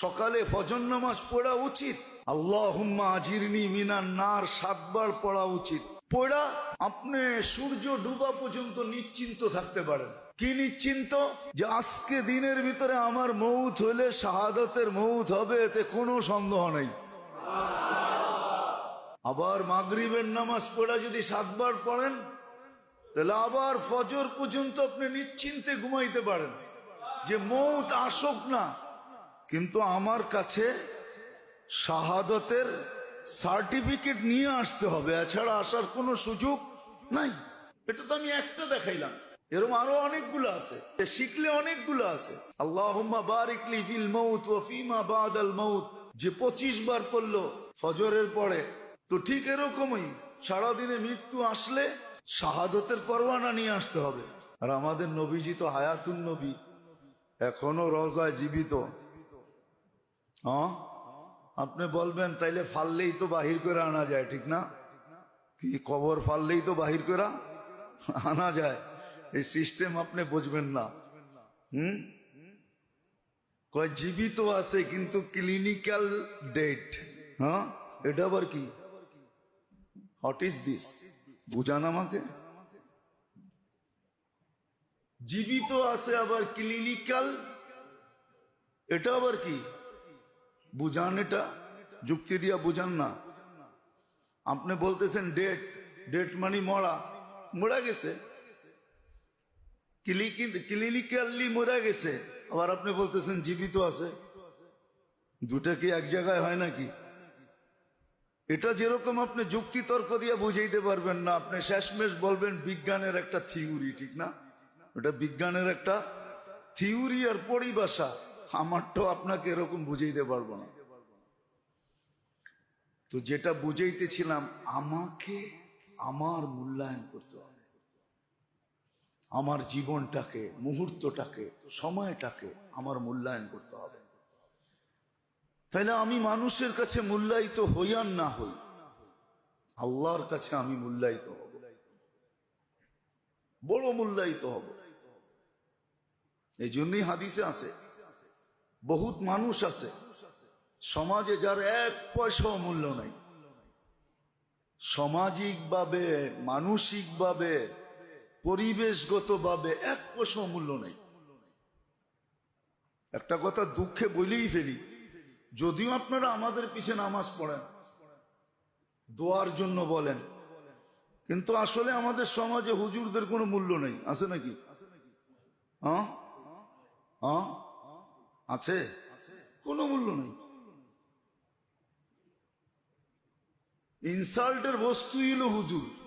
সকালে ফজর নামাজ পড়া উচিত। আল্লাহ আজিরনি মিনার নার, সাতবার পড়া উচিত। পড়া আপনি সূর্য ডুবা পর্যন্ত নিশ্চিন্ত থাকতে পারেন। কি নিশ্চিন্ত? যে আজকে দিনের ভিতরে আমার মৌত হলে শাহাদতের মৌত হবে, এতে কোনো সন্দেহ নেই। আবার মাগরিবের নামাজ পড়া যদি সাতবার পড়েন, তাহলে আবার ফজর পর্যন্ত আপনি নিশ্চিন্তে ঘুমাইতে পারেন। যে মৌত আসুক না কিন্তু আমার কাছে শাহাদতের সার্টিফিকেট নিয়ে আসতে হবে, এছাড়া আসার কোনো সুযোগ নাই। এটা তো আমি একটা দেখাইলাম। এরকম আরও অনেকগুলো আছে। শিখলে অনেকগুলো আছে। আল্লাহুম্মা বারিক লি ফিল মাউত যে 25 বার পড়ল ফজরের পরে, তো ঠিক এরকমই সারাদিনে মৃত্যু আসলে শাহাদতের পরওয়ানা নিয়ে আসতে হবে। আর আমাদের নবীজি তো হায়াতুন নবী, এখনও রজায় জীবিত। আপনি বলবেন, তাইলে ফাললেই তো বাহির করে আনা যায়, ঠিক না? কি কবর ফাললেই তো বাহির করে আনা যায়? এই সিস্টেম আপনি বুঝবেন না। হুম? কয়, জীবিত আছে, কিন্তু ক্লিনিক্যাল ডেট হ্যাঁ? এটা আবার কি? হোয়াট ইজ দিস বুঝান আমাকে? জীবিত আছে, আবার ক্লিনিক্যাল এটা আবার কি? বুঝান এটা? যুক্তি দিয়া বুঝান না। আপনি বলতেছেন ডেট ডেট মানে মরা মরা গেছে। ক্লিনিক্যালি মরা গেছে। আবার আপনি বলতেছেন জীবিত আছে। দুটা কি এক জায়গায় হয় নাকি? এটা যেরকম আপনি যুক্তি তর্ক দিয়ে বুঝাইতে পারবেন না, আপনি শেষমেশ বলবেন বিজ্ঞানের একটা থিওরি ঠিক না? ওটা বিজ্ঞানের একটা থিওরি আর পরিভাষা। আমারটাও আপনাকে এরকম বুঝাইতে পারব না। তো যেটা বুঝাইতেছিলাম, আমাকে আমার মূল্যায়ন করতে হবে। আমার জীবনটাকে, মুহূর্তটাকে, সময়টাকে আমার মূল্যায়ন করতে হবে। তাহলে আমি মানুষের কাছে মূল্যায়িত হই আর না হই, আল্লাহর কাছে আমি মূল্যায়িত হব। বড় মূল্যায়িত হব। এই জন্যই হাদিসে আছে বহুত মানুষ আছে। সমাজে যার এক পয়সাও মূল্য নাই। সামাজিকভাবে, মানসিকভাবে, পরিবেশগতভাবে এক পয়সাও মূল্য নেই। একটা কথা দুঃখে বলেই ফেলি, যদিও আপনারা আমাদের পিছে নামাজ পড়েন, দোয়ার জন্য বলেন, কিন্তু আসলে আমাদের সমাজে হুজুরদের কোনো মূল্য নেই, আছে নাকি? হ্যাঁ? হ্যাঁ? আছে? কোনো মূল্য নেই। ইনসাল্টের বস্তু হলো হুজুর।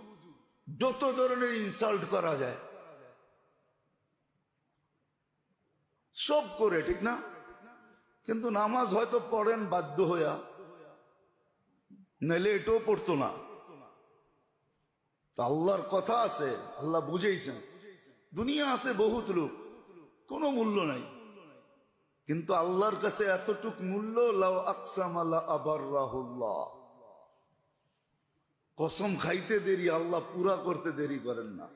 যত ধরনের ইনসাল্ট করা যায়। সব করে, ঠিক না? কিন্তু নামাজ হয়তো পড়েন বাধ্য হইয়া। নাইলে এটাও পড়তো না। আল্লাহর কথা আছে, আল্লাহ বুঝেইছেন। দুনিয়া আছে বহুত লোক, কোনো মূল্য নাই। কিন্তু আল্লাহর কাছে এতটুক মূল্য, লাউ আকসাম আল্লাহ আবার রাহুল্লাহ কসম খাইতে দেরি, আল্লাহ পুরা করতে দেরি করেন না।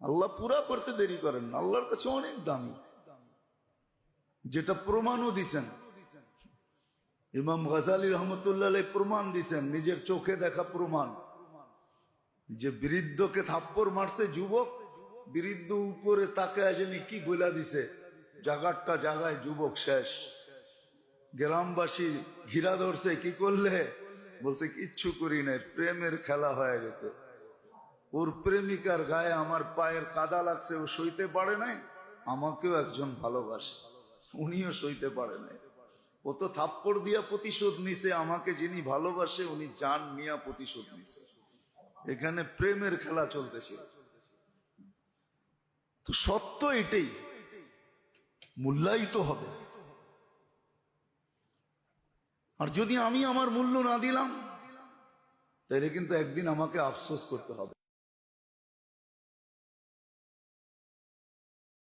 আল্লাহ পুরা করতে দেরি করেন না, আল্লাহর কাছে অনেক দামি। যেটা প্রমাণও দিছেন। ইমাম গজালি রহমতুল্লাহ প্রমাণ দিছেন, নিজের চোখে দেখা প্রমাণ। যে বৃদ্ধকে থাপ্পড় মারছে যুবক বৃদ্ধ উপরে তাকে আসেনি, কি বইলা দিছে? জাগারটা জাগায় যুবক শেষ। গ্রামবাসী ঘিরা ধরছে, কি করলে? বলছে, কিচ্ছু করি নাই, প্রেমের খেলা হয়ে গেছে। ওর প্রেমিকার গায়ে আমার পায়ের কাদা লাগছে, ও সইতে পারে নাই? আমাকেও একজন ভালোবাসে, উনিও সইতে পারে নাই। ও তো থাপ্পড় দিয়া প্রতিশোধ নিছে, আমাকে যিনি ভালোবাসে, উনি জান নিয়া প্রতিশোধ নিছে। এখানে প্রেমের খেলা চলতেছিল তো সত্য এটাই, মূল্যায়িত হবে। আর যদি আমি আমার মূল্য না দিলাম, তাহলে কিন্তু একদিন আমাকে আফসোস করতে হবে।